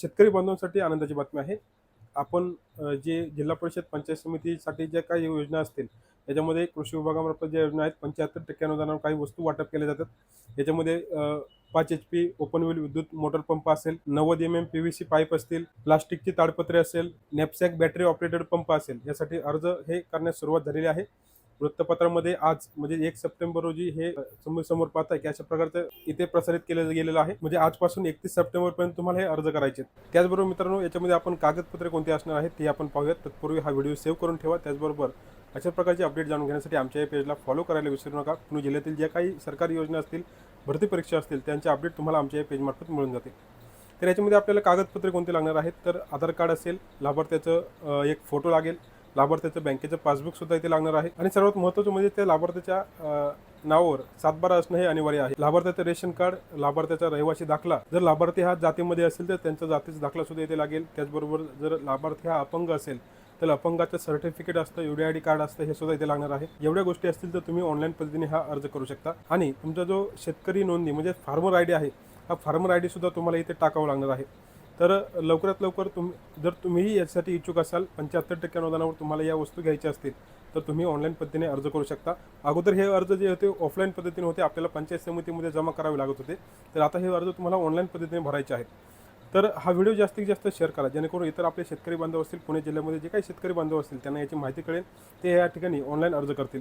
शेतकरी बांधवांसाठी आनंदाची बातमी आहे. आपण जे जिल्हा परिषद पंचायत समितीसाठी ज्या काही योजना असतील याच्यामध्ये कृषी विभागामार्फत ज्या योजना आहेत पंच्याहत्तर टक्के अनुदानावर काही वस्तू वाटप केल्या जातात. याच्यामध्ये पाच एच पी ओपन व्हील विद्युत मोटर पंप असेल नव्वद M M P V C pipe असतील प्लास्टिकची ताडपत्रे असेल नॅपसॅक बॅटरी ऑपरेटेड पंप असेल यासाठी अर्ज हे करण्यास सुरुवात झालेली आहे. वृत्तपत्रामध्ये आज म्हणजे एक सप्टेंबर रोजी हे समोर समोर पाहताय की अशा प्रकारचं इथे प्रसारित केलं गेलेलं आहे. म्हणजे आजपासून एकतीस सप्टेंबर पर्यंत तुम्हाला हे अर्ज करायचे आहेत. त्याचबरोबर मित्रांनो याच्यामध्ये आपण कागदपत्रे कोणती असणार आहेत ते आपण पाहूयात. तत्पूर्वी हा व्हिडिओ सेव्ह करून ठेवा. त्याचबरोबर अशा प्रकारचे अपडेट जाणून घेण्यासाठी आमच्या या पेजला फॉलो करायला विसरू नका. पुणे जिल्ह्यातील ज्या काही सरकारी योजना असतील भरती परीक्षा असतील त्यांचे अपडेट तुम्हाला आमच्या या पेजमार्फत मिळून जातील. तर याच्यामध्ये आपल्याला कागदपत्रे कोणते लागणार आहेत? तर आधार कार्ड असेल लाभार्थ्याचं एक फोटो लागेल. लाभार्थ्याचं बँकेचं पासबुक सुद्धा इथे लागणार आहे. आणि सर्वात महत्त्वाचं म्हणजे त्या लाभार्थ्याच्या नावावर सातबारा असणं हे अनिवार्य आहे. लाभार्थ्याचं रेशन कार्ड लाभार्थ्याचा रहिवासी दाखला जर लाभार्थी हा जातीमध्ये असेल तर त्यांचा जातीचा दाखला सुद्धा इथे लागेल. त्याचबरोबर जर लाभार्थी हा अपंग असेल तर अपंगाचं सर्टिफिकेट असतं U D I D card असतं हे सुद्धा इथे लागणार आहे. एवढ्या गोष्टी असतील तर तुम्ही ऑनलाईन पद्धतीने हा अर्ज करू शकता. आणि तुमचा जो शेतकरी नोंदणी म्हणजे फार्मर आय डी आहे हा फार्मर आय डी सुद्धा तुम्हाला इथे टाकावा लागणार आहे. तर लवकरात लवकर तुम जर तुम्हीही यासाठी इच्छुक असाल पंच्याहत्तर टक्के अनुदानावर तुम्हाला या वस्तू घ्यायच्या असतील तर तुम्ही ऑनलाईन पद्धतीने अर्ज करू शकता. अगोदर हे अर्ज जे होते ऑफलाईन पद्धतीने होते आपल्याला पंचायत समितीमध्ये जमा करावे लागत होते. तर आता हे अर्ज तुम्हाला ऑनलाईन पद्धतीने भरायचे आहेत. तर हा व्हिडिओ जास्तीत जास्त शेअर करा जेणेकरून इतर आपले शेतकरी बांधव असतील पुणे जिल्ह्यामध्ये जे काही शेतकरी बांधव असतील त्यांना याची माहिती कळेल. ते या ठिकाणी ऑनलाईन अर्ज करतील.